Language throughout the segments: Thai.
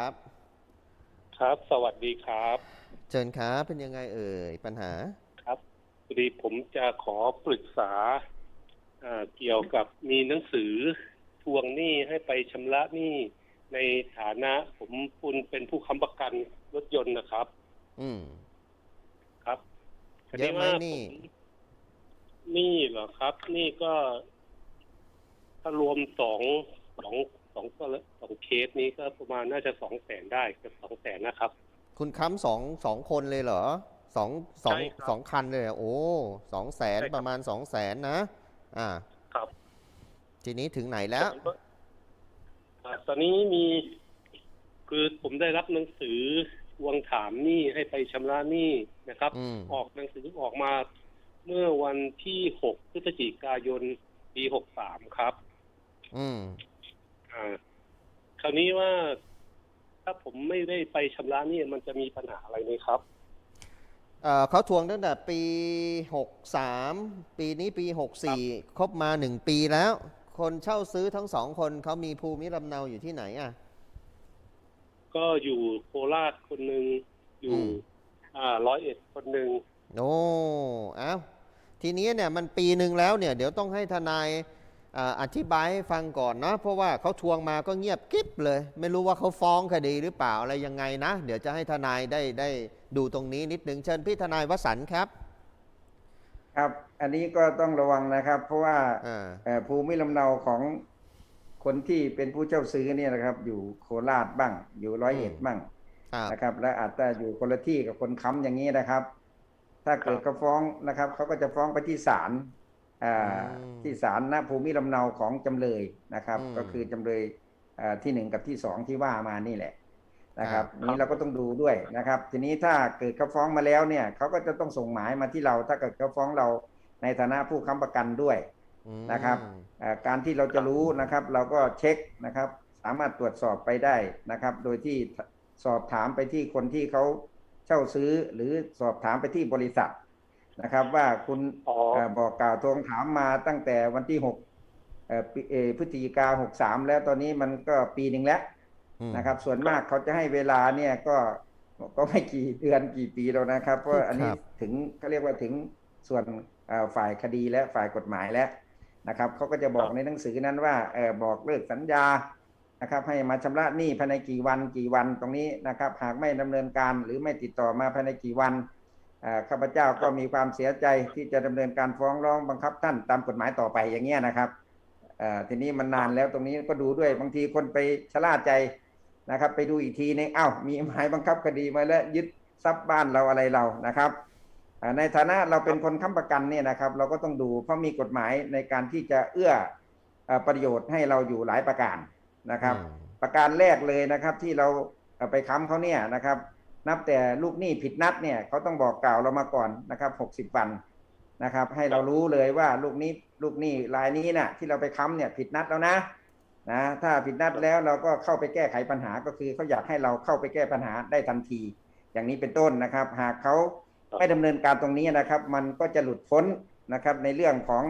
ครับ ครับ สวัสดีครับ เชิญครับเป็นยังไงเอ่ยปัญหาครับพอดีผมจะขอปรึกษาเอ่อเกี่ยวกับมีหนังสือทวงหนี้ให้ไปชำระหนี้ในฐานะผมคุณเป็นผู้ค้ำประกันรถยนต์นะครับ อืม ครับเยอะไหมว่าหนี้ ผมหนี้เหรอครับหนี่ก็ถ้ารวมสองสองส องก็สองเคสนี้ก็ประมาณน่าจะสองแสนได้เกับสองแสนนะครับ คุณค้ำสองสองคนเลยเหรอสองสองใช่ครับสองคันเลยเหรอโอ้สองแสนใช่ครับ ประมาณสองแสนนะ อ่า ครับทีนี้ถึงไหนแล้ว อ่าตอนนี้มี คือผมได้รับหนังสือทวงถามหนี้ให้ไปชำระหนี้นะครับ อืม ออกหนังสือออกมาเมื่อวันที่หกพฤศจิกายนปีหกสามครับ อืม อ่า คราวนี้ว่าถ้าผมไม่ได้ไปชำระหนี้มันจะมีปัญหาอะไรไหมครับ เอ่อเขาทวงตั้งแต่ปีหกสามปีนี้ปีหกสี่ครบมาหนึ่งปีแล้ว คนเช่าซื้อทั้งสองคนเขามีภูมิลำเนาอยู่ที่ไหนอะ ก็อยู่โคราชคนหนึ่งอยู่ อืม อ่าร้อยเอ็ดคนหนึ่งโอ้เอ้า ทีนี้เนี่ยมันปีหนึ่งแล้วเนี่ย เดี๋ยวต้องให้ทนาย อ่าอธิบายให้ฟังก่อนนะเพราะว่าเขาทวงมาก็เงียบกิ๊บเลย ไม่รู้ว่าเขาฟ้องคดีหรือเปล่าอะไรยังไงนะ เดี๋ยวจะให้ทนายได้ได้ดูตรงนี้นิดหนึ่งเชิญพี่ทนายวสันต์ครับ ครับ อันนี้ก็ต้องระวังนะครับ เพราะว่าอ่าเอ่อภูมิลำเนาของคนที่เป็นผู้เช่าซื้อเนี่ยนะครับ อยู่โคราชบ้าง อยู่ร้อยเอ็ดบ้างครับนะครับ และอาจจะอยู่คนละที่กับคนค้ำอย่างนี้นะครับ ถ้าเกิดเขาฟ้องนะครับเขาก็จะฟ้องไปที่ศาลอ่า ที่ศาลณภูมิลำเนาของจำเลยนะครับ ก็คือจำเลยอ่าที่หนึ่งกับที่สองที่ว่ามานี่แหละนะครับนี้เราก็ต้องดูด้วยนะครับ ทีนี้ถ้าเกิดเขาฟ้องมาแล้วเนี่ยเขาก็จะต้องส่งหมายมาที่เรา ถ้าเกิดเขาฟ้องเราในฐานะผู้ค้ำประกันด้วยอืมนะครับเอ่อการที่เราจะรู้นะครับ เราก็เช็คนะครับ สามารถตรวจสอบไปได้นะครับ โดยที่สอบถามไปที่คนที่เขาเช่าซื้อหรือสอบถามไปที่บริษัท นะครับ ว่าคุณอ๋อเอ่อบอกกล่าวทวงถามมาตั้งแต่วันที่หกเอ่อปีเอ่อพฤศจิกาหกสามแล้วตอนนี้มันก็ปีหนึ่งแล้วอืมนะครับ ส่วนมากเขาจะให้เวลาเนี่ยก็ก็ไม่กี่เดือนกี่ปีแล้วนะครับ เพราะอันนี้ครับถึงเขาเรียกว่าถึงส่วนเอ่อฝ่ายคดีและฝ่ายกฎหมายแล้วนะครับเขาก็จะบอกในหนังสือนั้นว่าเออบอกเลิกสัญญานะครับให้มาชำระหนี้ภายในกี่วันกี่วันตรงนี้นะครับ หากไม่ดำเนินการหรือไม่ติดต่อมาภายในกี่วันเอ่อ ข้าพเจ้าก็มีความเสียใจที่จะดำเนินการฟ้องร้องบังคับท่านตามกฎหมายต่อไปอย่างเงี้ยนะครับเอ่อทีนี้มันนานแล้วตรงนี้ก็ดูด้วยบางทีคนไปชะล่าใจนะครับ ไปดูอีกทีนึงอ้าวมีหมายบังคับคดีมาแล้วยึดทรัพย์บ้านเราอะไรเรานะครับอ่าในฐานะเราเป็นคนค้ำประกันเนี่ยนะครับ เราก็ต้องดูเพราะมีกฎหมายในการที่จะเอื้อเอ่อประโยชน์ให้เราอยู่หลายประการนะครับอืมประการแรกเลยนะครับที่เราเอ่อไปค้ำเขาเนี่ยนะครับ นับแต่ลูกหนี้ผิดนัดเนี่ยเขาต้องบอกกล่าวเรามาก่อนนะครับหกสิบวันนะครับ ให้เรารู้เลยว่าลูกนี้ลูกหนี้รายนี้น่ะที่เราไปค้ำเนี่ยผิดนัดแล้วนะนะถ้าผิดนัดแล้วเราก็เข้าไปแก้ไขปัญหาก็คือเขาอยากให้เราเข้าไปแก้ปัญหาได้ทันที อย่างนี้เป็นต้นนะครับ หากเขาไม่ดำเนินการตรงนี้นะครับ มันก็จะหลุดพ้นนะครับในเรื่องของ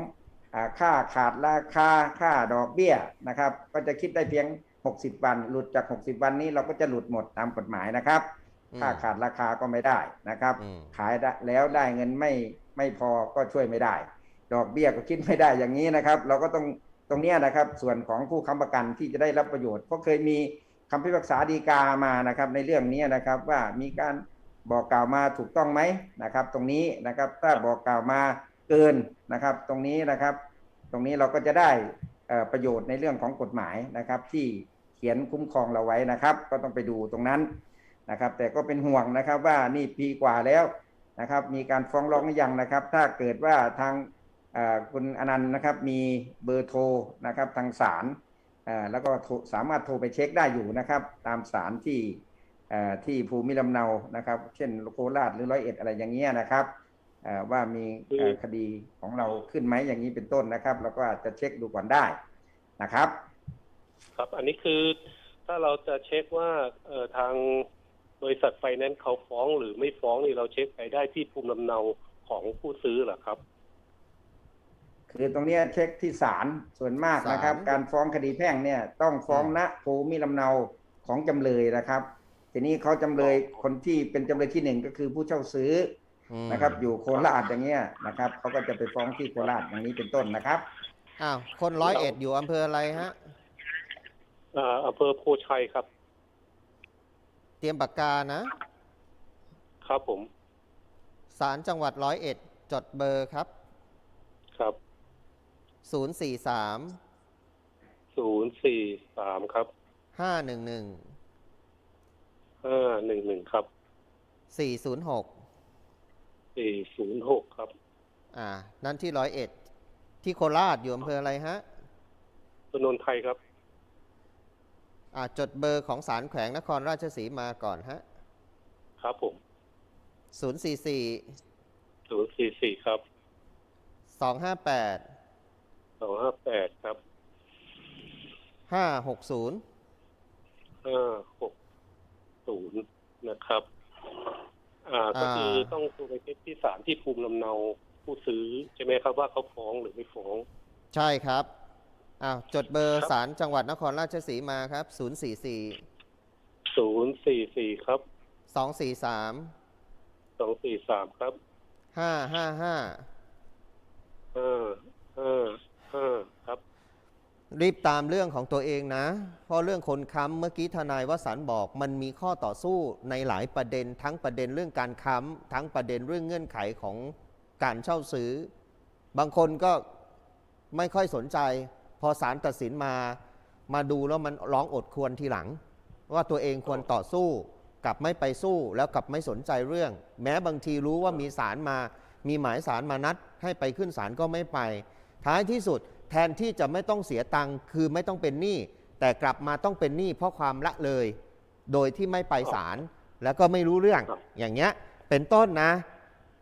อค่าขาดราคาค่าดอกเบี้ยนะครับ ก็จะคิดได้เพียง 60 วัน หลุดจาก 60 วันนี้เราก็จะหลุดหมดตามกฎหมายนะครับ อืมค่าขาดราคาก็ไม่ได้นะครับอืมขายได้แล้วได้เงินไม่ไม่พอก็ช่วยไม่ได้ ดอกเบี้ยก็คิดไม่ได้อย่างนี้นะครับ เราก็ต้องตรงเนี้ยนะครับ ส่วนของผู้ค้ำประกันที่จะได้รับประโยชน์เพราะเคยมีคำพิพากษาฎีกามานะครับ ในเรื่องนี้นะครับว่ามีการบอกกล่าวมาถูกต้องไหมนะครับ ตรงนี้นะครับถ้าบอกกล่าวมาเกินนะครับ ตรงนี้นะครับ ตรงนี้เราก็จะได้เอ่อประโยชน์ในเรื่องของกฎหมายนะครับ ที่เขียนคุ้มครองเราไว้นะครับ ก็ต้องไปดูตรงนั้น นะครับ แต่ก็เป็นห่วงนะครับว่านี่ปีกว่าแล้วนะครับ มีการฟ้องร้องหรือยังนะครับ ถ้าเกิดว่าทางเอ่อคุณอนันต์นะครับ มีเบอร์โทรนะครับทางศาลเอ่อแล้วก็โทรสามารถโทรไปเช็คได้อยู่นะครับ ตามศาลที่เอ่อที่ภูมิลำเนานะครับ เช่นโคราชหรือร้อยเอ็ดอะไรอย่างเงี้ยนะครับเอ่อว่ามีเอ่อคดีของเราขึ้นไหมอย่างนี้เป็นต้นนะครับเราก็อาจจะเช็คดูก่อนได้นะครับ ครับอันนี้คือถ้าเราจะเช็คว่าเอ่อทาง บริษัทไฟแนนซ์เขาฟ้องหรือไม่ฟ้องนี่เราเช็คไปได้ที่ภูมิลำเนาของผู้ซื้อเหรอครับ คือตรงเนี้ยเช็คที่ศาลส่วนมากนะครับ ศาล การฟ้องคดีแพ่งเนี่ยต้องฟ้องอืมณภูมิลำเนาของจำเลยนะครับ ทีนี้เขาจำเลยคนที่เป็นจำเลยที่หนึ่งก็คือผู้เช่าซื้ออืมนะครับ อยู่โคราชอย่างเงี้ยนะครับเขาก็จะไปฟ้องที่โคราชอย่างนี้เป็นต้นนะครับ อ้าวคนร้อยเอ็ดอยู่อำเภออะไรฮะ อ่าอำเภอโพชัยครับ เตรียมปากกานะ ครับผม ศาลจังหวัดร้อยเอ็ดจดเบอร์ครับ ครับ043ศูนย์สี่สามครับ511ห้าหนึ่งหนึ่งครับ406สี่ศูนย์หกครับ อ่า นั่นที่ร้อยเอ็ดที่โคราชอยู่อำเภออะไรฮะถนนไทยครับอ่า จดเบอร์ของศาลแขวงนครราชสีมาก่อนฮะ ครับผม044ศูนย์สี่สี่ครับ258สองห้าแปดครับ560ห้าหกศูนย์นะครับ อ่าก็คืออ่าต้องดูไปที่ศาลที่ภูมิลำเนาผู้ซื้อ ใช่ไหมครับว่าเขาฟ้องหรือไม่ฟ้อง ใช่ครับ อ้าวจดเบอร์ครับศาลจังหวัดนครราชสีมาครับ 044 ศูนย์สี่สี่ครับ 243 สองสี่สามครับ555ห้าห้าห้าห้าครับรีบตามเรื่องของตัวเองนะ เพราะเรื่องคนค้ำเมื่อกี้ทนายวสันต์บอก มันมีข้อต่อสู้ในหลายประเด็น ทั้งประเด็นเรื่องการค้ำทั้งประเด็นเรื่องเงื่อนไขของการเช่าซื้อ บางคนก็ไม่ค่อยสนใจ พอศาลตัดสินมามาดูแล้วมันร้องอดควรทีหลัง ว่าตัวเองควรต่อสู้กลับไม่ไปสู้แล้วกลับไม่สนใจเรื่อง แม้บางทีรู้ว่ามีศาลมา มีหมายศาลมานัด ให้ไปขึ้นศาลก็ไม่ไป ท้ายที่สุดแทนที่จะไม่ต้องเสียตังค์คือไม่ต้องเป็นหนี้แต่กลับมาต้องเป็นหนี้เพราะความละเลย โดยที่ไม่ไปศาลแล้วก็ไม่รู้เรื่องครับอย่างเงี้ยเป็นต้นนะ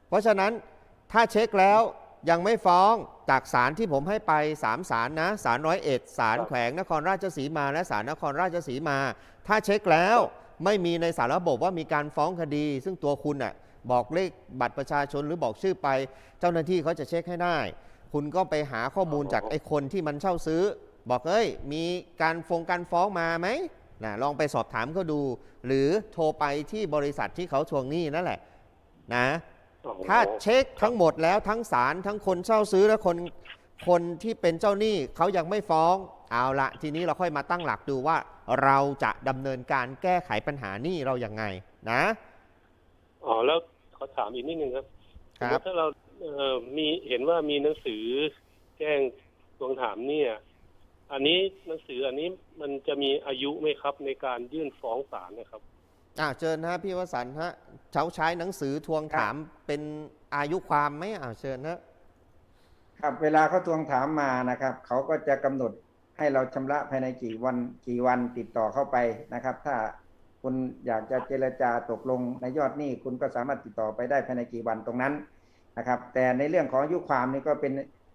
เพราะฉะนั้นถ้าเช็คแล้วยังไม่ฟ้อง จากศาลที่ผมให้ไปสามศาลนะศาลร้อยเอ็ดศาลแขวงนครราชสีมา และศาลนครราชสีมา ถ้าเช็คแล้วไม่มีในสารระบบว่ามีการฟ้องคดี ซึ่งตัวคุณน่ะบอกเลขบัตรประชาชนหรือบอกชื่อไป เจ้าหน้าที่เขาจะเช็คให้ได้ คุณก็ไปหาข้อมูลจากไอ้คนที่มันเช่าซื้อ บอกเอ้ย มีการฟงการฟ้องมาไหมนะลองไปสอบถามเขาดู หรือโทรไปที่บริษัทที่เขาทวงหนี้นั่นแหละ นะอ๋อ ถ้าเช็คทั้งหมดแล้วทั้งศาลทั้งคนเช่าซื้อและคนคนที่เป็นเจ้าหนี้เขายังไม่ฟ้องเอาละทีนี้เราค่อยมาตั้งหลักดูว่า เราจะดำเนินการแก้ไขปัญหาหนี้เราอย่างไงนะอ๋อแล้วขอถามอีกนิดนึงครับคสมรัมบติถ้าเราเอ่อมีเห็นว่ามีหนังสือแจ้งทวงถามเนี่ย อันนี้หนังสืออันนี้มันจะมีอายุไหมครับในการยื่นฟ้องศาลนะครับ อ่าเชิญฮะพี่วสันต์ฮะเช้าใช้หนังสือทวงถามเป็นอายุความไหมอ่าเชิญฮะครับเวลาเขาทวงถามมานะครับเขาก็จะกำหนดให้เราชำระภายในกี่วันกี่วันติดต่อเข้าไปนะครับ ถ้าคุณอยากจะเจรจาตกลงในยอดหนี้คุณก็สามารถติดต่อไปได้ภายในกี่วันตรงนั้นนะครับ แต่ในเรื่องของอายุความนี่ก็เป็น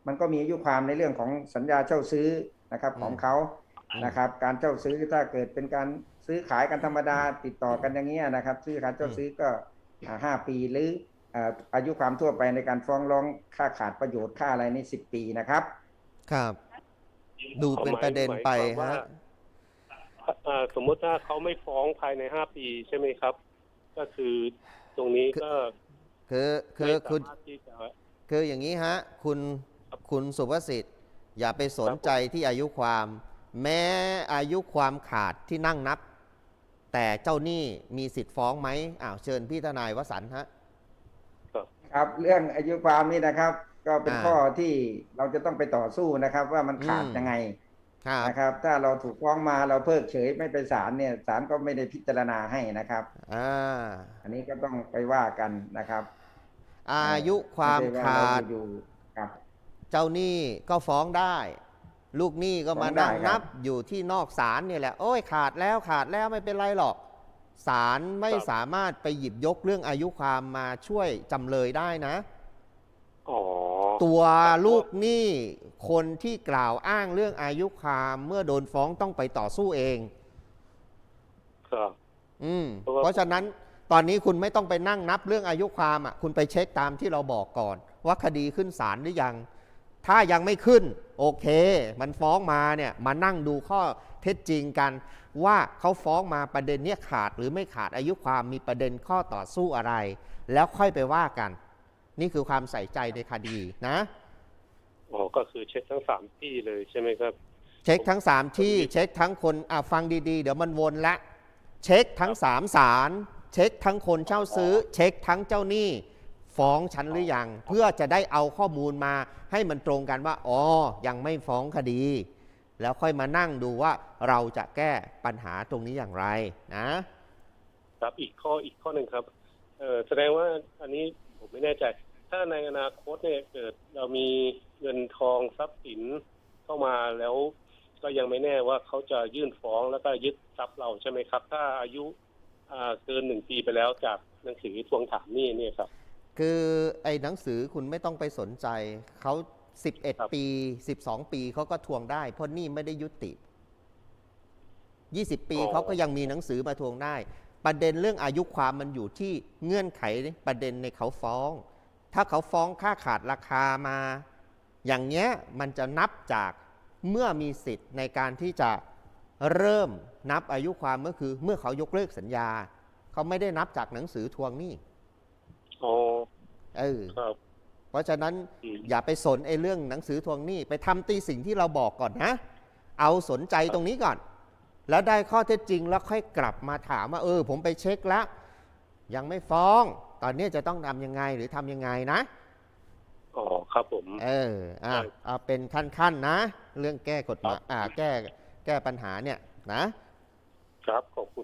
มันก็มีอายุความในเรื่องของสัญญาเช่าซื้อนะครับของเขา นะครับ การเช่าซื้อถ้าเกิดเป็นการซื้อขายกันธรรมดาติดต่อกันอย่างเงี้ยนะครับ ซื้อขายเช่าซื้อก็อ่าห้าปีหรืออ่าอายุความทั่วไปในการฟ้องร้องค่าขาดประโยชน์ค่าอะไรนี่สิบปีนะครับ ครับ ดูเป็นประเด็นไปหมายความว่าฮะอ่าสมมติถ้าเขาไม่ฟ้องภายในห้าปีใช่ไหมครับ ก็คือตรงนี้ก็ คือคือไม่คุณสามารถที่จะคืออย่างนี้ฮะ คุณคุณสุภสิทธิ์ อย่าไปสนใจที่อายุความ แม้อายุความขาดที่นั่งนับ แต่เจ้าหนี้มีสิทธิ์ฟ้องไหมอ้าวเชิญพี่ทนายวสันต์ฮะครับเรื่องอายุความนี่นะครับ ก็เป็นอ่าข้อที่เราจะต้องไปต่อสู้นะครับ ว่ามันขาดอืมยังไงครับนะครับ ถ้าเราถูกฟ้องมาเราเพิกเฉยไม่ไปศาลเนี่ยศาลก็ไม่ได้พิจารณาให้นะครับอ่าอันนี้ก็ต้องไปว่ากันนะครับ อายุความไใช่ขาดเรอยู่ๆครับเจ้าหนี้ก็ฟ้องได้ ลูกหนี้ก็มาฟ้องได้นั่งครันับบอยู่ที่นอกศาลเนี่ยแหละโอ้ยขาดแล้วขาดแล้วไม่เป็นไรหรอกศาลไม่ครับสามารถไปหยิบยกเรื่องอายุความมาช่วยจำเลยได้นะอ๋อตัวลูกหนี้คนที่กล่าวอ้างเรื่องอายุความเมื่อโดนฟ้องต้องไปต่อสู้เอง ครับ อืมเพราะว่าเพราะฉะนั้นตอนนี้คุณไม่ต้องไปนั่งนับเรื่องอายุความอะ คุณไปเช็คตามที่เราบอกก่อน ว่าคดีขึ้นศาลหรือยัง ถ้ายังไม่ขึ้นโอเค มันฟ้องมาเนี่ยมานั่งดูข้อเท็จจริงกัน ว่าเขาฟ้องมาประเด็นเนี้ยขาดหรือไม่ขาดอายุความมีประเด็นข้อต่อสู้อะไร แล้วค่อยไปว่ากัน นี่คือความใส่ใจในคดีนะอ๋อก็คือเช็คทั้งสามที่เลยใช่ไหมครับ เช็คทั้ง3ที่เช็คทั้งคนอะฟังดีๆ เดี๋ยวมันวนละ เช็คทั้ง3ศาลเช็คทั้งคนเช่าซื้อ เช็คทั้งเจ้าหนี้ ฟ้องฉันหรือยัง เพื่อจะได้เอาข้อมูลมาให้มันตรงกันว่า อ๋อ ยังไม่ฟ้องคดี แล้วค่อยมานั่งดูว่าเราจะแก้ปัญหาตรงนี้อย่างไรนะ ครับอีกข้ออีกข้อหนึ่งครับเออแสดงว่าอันนี้ผมไม่แน่ใจ ถ้าในอนาคตเนี่ยเกิดเรามีเงินทองทรัพย์สินเข้ามาแล้วก็ยังไม่แน่ว่าเขาจะยื่นฟ้องแล้วก็ยึดทรัพย์เราใช่ไหมครับ ถ้าอายุอ่าเกินหนึ่งปีไปแล้วจากหนังสือทวงถามหนี้เนี่ยครับ คือไอ้หนังสือคุณไม่ต้องไปสนใจเขาครับ11 ปี 12 ปีเขาก็ทวงได้ เพราะหนี่ไม่ได้ยุติ 20 ปีเขาก็ยังมีหนังสือมาทวงได้ ประเด็นเรื่องอายุความมันอยู่ที่เงื่อนไขประเด็นในเขาฟ้อง ถ้าเขาฟ้องค่าขาดราคามา อย่างเงี้ยมันจะนับจากเมื่อมีสิทธิ์ในการที่จะเริ่มนับอายุความก็คือ เมื่อเขายกเลิกสัญญา เขาไม่ได้นับจากหนังสือทวงหนี้ อ๋อเออครับ เพราะฉะนั้นอืม อย่าไปสนไอ้เรื่องหนังสือทวงหนี้ไปทำตีสิ่งที่เราบอกก่อนนะ เอาสนใจตรงนี้ก่อน แล้วได้ข้อเท็จจริงแล้วค่อยกลับมาถามว่าเออ ผมไปเช็คแล้วยังไม่ฟ้อง ตอนนี้จะต้องทำยังไงหรือทำยังไงนะ อ๋อครับผม เออ อะใช่เอาเป็นขั้นๆนะ เรื่องแก้กฎหมายครับ อ่า แก้ แก้ปัญหาเนี่ยนะ ครับขอบคุณ